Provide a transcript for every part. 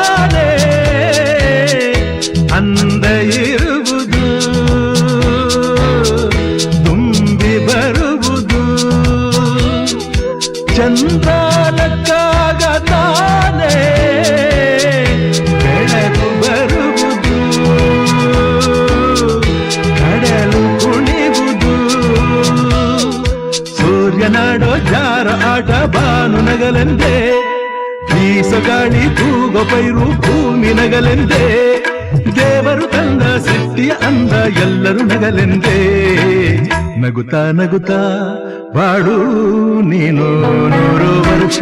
ತಾನೇ ಅಂದ ಇರುವುದು ತುಂಬಿ ಬರುವುದು ಚಂದ್ರ ನಕ್ಕಾಗ ತಾನೇ ಬೆಳಕು ಬರುವುದು ಕಡಲು ಕುಣಿವುದು ಸೂರ್ಯನಾಡೋ ಜಾರ ಆಟ ಬಾನು ನಗಲೆಂದೇ ಬೀಸಗಾಳಿ ತೂಗ ಪೈರು ಭೂಮಿ ನಗಲೆಂದೇ, ದೇವರು ತಂದ ಸೃಷ್ಟಿಯ ಅಂದ ಎಲ್ಲರೂ ನಗಲೆಂದೇ. ನಗುತ್ತಾ ನಗುತ್ತಾ ಬಾಡು ನೀನು ನೂರು ವರ್ಷ.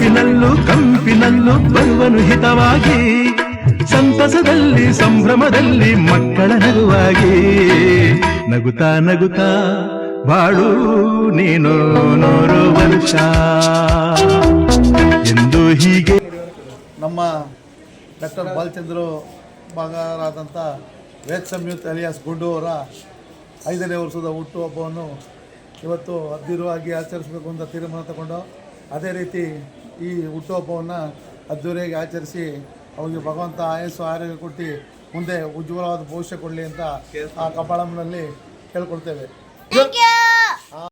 ತಂಪಿನಲ್ಲೂ ಕಂಪಿನಲ್ಲೂ ಬರುವನು ಹಿತವಾಗಿ. ಸಂತಸದಲ್ಲಿ, ಸಂಭ್ರಮದಲ್ಲಿ, ಮಕ್ಕಳ ನಗುವಾಗಿ. ನಗುತ್ತಾ ನಗುತ್ತಾ, ಬಾಳು ನೀನು ನೂರು ವರ್ಷ ಎಂದು ಹೀಗೆ ನಮ್ಮ ಡಾಕ್ಟರ್ ಬಾಲಚಂದ್ರ ಮಗರಾದಂಥ ವೇದ ಸಂಯುಕ್ತ ಅಲಿಯಾಸ್ ಗುಡ್ಡು ಅವರ ಐದನೇ ವರ್ಷದ ಹುಟ್ಟುಹಬ್ಬವನ್ನು ಇವತ್ತು ಅದ್ದಿರುವಾಗಿ ಆಚರಿಸಬೇಕು ಅಂತ ತೀರ್ಮಾನ ತಗೊಂಡು ಅದೇ ರೀತಿ ಈ ಹುಟ್ಟುಹಬ್ಬವನ್ನು ಅದ್ದೂರಿಯಾಗಿ ಆಚರಿಸಿ ಅವರಿಗೆ ಭಗವಂತ ಆಯಸ್ಸು ಆರೋಗ್ಯ ಕೊಟ್ಟು ಮುಂದೆ ಉಜ್ವಲವಾದ ಭವಿಷ್ಯ ಕೊಡಲಿ ಅಂತ ಆ ಕಪಾಳಂನಲ್ಲಿ ಕೇಳ್ಕೊಳ್ತೇವೆ.